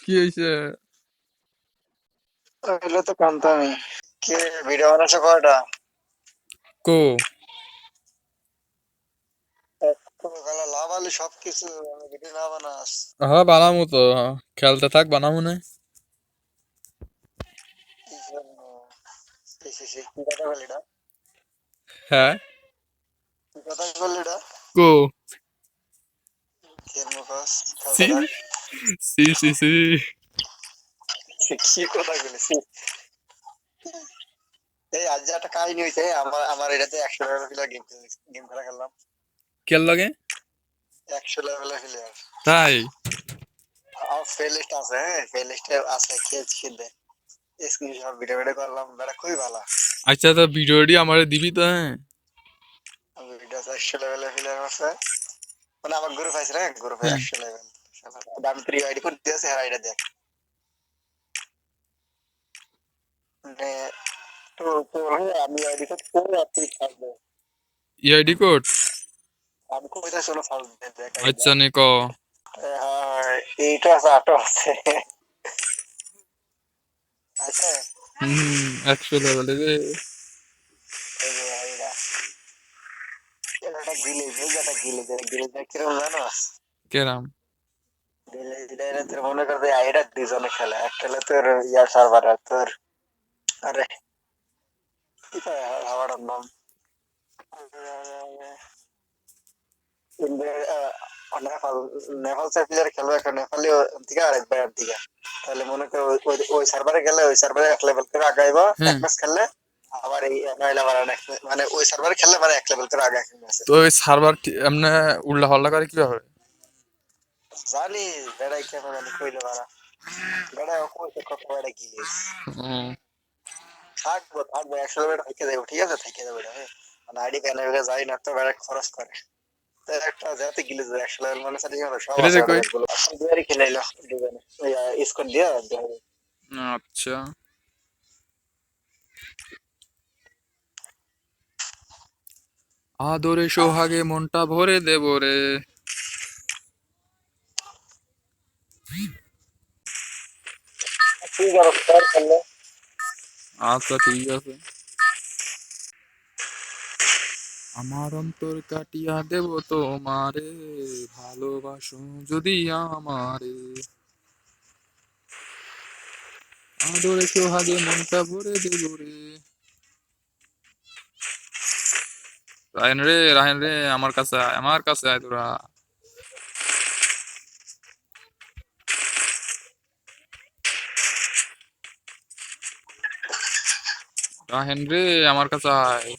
কি হয়েছে তো কানতামই কে ভিডিও বানাচ্ছ কয়টা? কো। সবকিছু আমি ভিডিও না বানাস হ্যাঁ বানামু তো। খেলতে থাক বানামু না। হ্যাঁ? কথা বললি এটা কো। কেন মুখস সি সি সি সি কি কথা বলেছি এই আজ একটা কাহিনী আমার আমার এটাতে একশো লেভেল গেম গেম খেলা খেললাম কেল লাগে একশো লেভেলের প্লেয়ার তাই আমার ফেল লিস্ট আছে হ্যাঁ ফেল লিস্টে আছে খেলছি খেলতে স্ক্রিনশট ভিডিও ভিডিও করলাম বেটা খুবই ভালো আচ্ছা তো ভিডিওটি আমারে দিবি তো হ্যাঁ ভিডিও একশো লেভেলের প্লেয়ার আছে মানে আমার গ্রুপ আছে না গ্রুপে একশো লেভেল আমি প্রি আইডি করে দিয়েছে হ্যাঁ আইডি দেখ আমি আইডি কোড করে থাকবে ইআইডি কোড আমি কইতা শোনো ফাউল দেখ আচ্ছা নে ক এইটা আছে আটো আছে আচ্ছা হুম একশো লেভেলে রে আইডা কেরাম মনে দুজনে খেলে এক খেলে তোর ইয়ার সার্ভার তোর আরে নাম আর একবার দিকে তাহলে মনে ওই- গেলে ওই সার্ভারে এক লেভেল এক খেললে আবার এই মানে ওই সার্ভারে খেললে মানে এক লেভেল করে আগে তো ওই সার্ভার এমনি উল্লা হল্লা করে কীভাবে জানি বেড়াই কেমন জানি কইলে মারা বেড়াই কত বেড়া গিয়ে থাকব থাকব একশো বেড়া থেকে যাব ঠিক আছে থেকে যাব এটা মানে আইডি কেন বেড়ে যাই না তো বেড়া খরচ করে একটা যাতে গিলে যায় একশো লেভেল মানে সাথে সব দুয়ারি স্কোর দিয়ে আচ্ছা আদরে সোহাগে মনটা ভরে দেব রে ঠিক আছে স্যার খেললে আচ্ছা ঠিক আছে আমার অন্তর কাটিয়া দেব তোমারে, ভালোবাসো যদি আমারে। আদরে সোহাগে মনটা ভরে দেব রে। রায়ন রে রায়ন রে, আমার কাছে আমার কাছে আয় তোরা। রাহেন রে আমার কাছে আয়।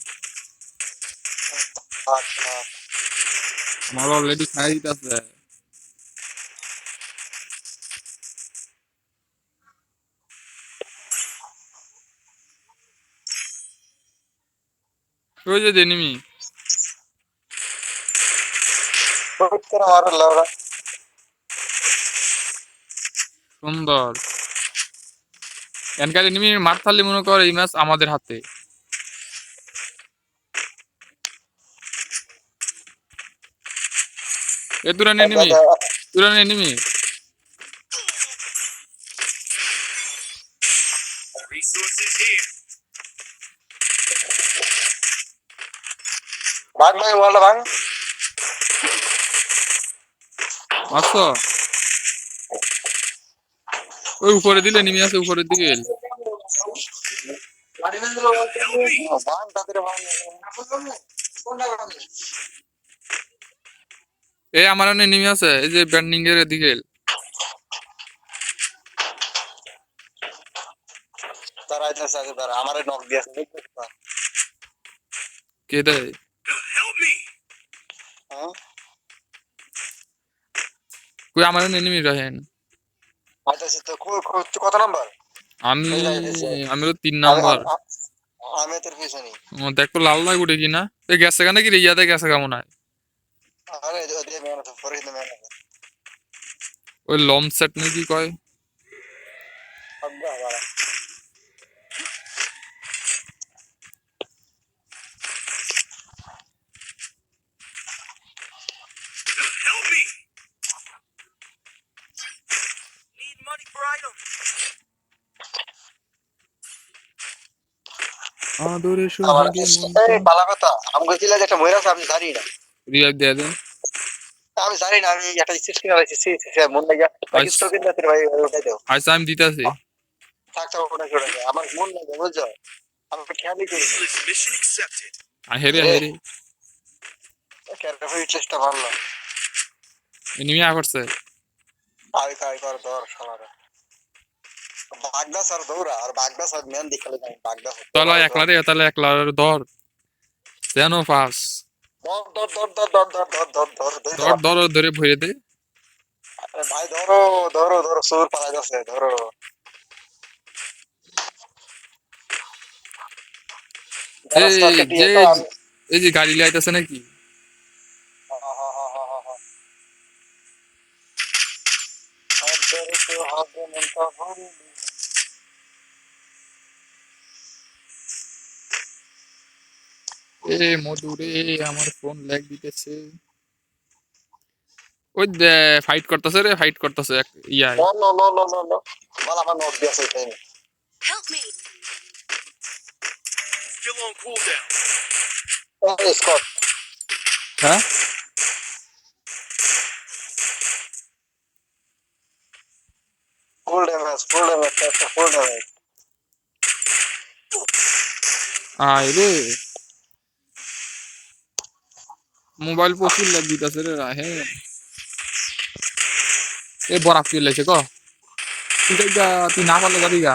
আমার অলরেডি খাই দিতেছে ওই যে দেনিমি সুন্দর। এনকার এনিমি মার থাকলে মনে কর এই ম্যাচ আমাদের হাতে। এ দুরান এনিমি দুরান এনিমি ভাগ ভাই বলো ভাগ। মারছ? ওই উপরে দিলে এনিমি আছে উপরের দিকে এই আমার এনিমি আছে। এই যে ব্যান্ডিং এর এদিকে এল। কে দেয়? হ্যাঁ? কই আমার এনিমি রাহেন? আইতেছে তো কো- কো- তুই কত নাম্বার? আমি আমি তো তিন নাম্বার। আমি- তোর পিছনে। ও, দেখো লাল লাগ উঠে কিনা এই গেছে কানে কি রে? ইয়াতে গেছে কেমন হয়? আরে ওদের মেহনত পরে কিন্তু মেহনত ওই লম সেট নাকি কয়? আদরে সোহাগে এই পালা কথা আমগো জিলা যেটা মইরাছে আমি জানি না। রিয়াক দেয়া দেন। আমি জানি না আমি একটা সৃষ্টি করেছি সি সি মন লাগা পাকিস্তান কেন্দ্রের ভাই ওটাই দাও। আচ্ছা আমি দিতাছি। থাক থাক ওটা ছোট আমার মন লাগে বুঝছ? আমি খেয়ালই করি মিশন অ্যাকসেপ্টেড আহেরে আহেরে কেরফি চেষ্টা ভালো এনিমি আ করছে। আরে কাই কর দর শালারা। বাগদা স্যার দৌড়া আর বাগদা স্যার মেন দেখালে নাই বাগদা তাহলে একলা রে তাহলে একলা ধর যেন পাস দর দর দর দর দর দর দর দর দর ধর দর ধর ধরে ভরে দে আরে ভাই ধরো ধরো ধরো সুর পালা যাচ্ছে ধরো যারা এই stock এ দিয়ে যে তো আমি- এই যে গাড়ি লাইতেছে নাকি الشرك وحد منتظر به এ মধু আমার ফোন ল্যাগ দিতেছে। ওই ফাইট করতেছে রে ফাইট করতেছে এক ইয়া no no no no no বল আমার নোট দিয়ে আছে তাই help me feel on cool down Scott হ্যাঁ? রে মোবাইল প্রচুর ল্যাগ দিতেছে রে রাহে। এ বরাফ কি লেছে ক? তুই না পারলে যাবি গা।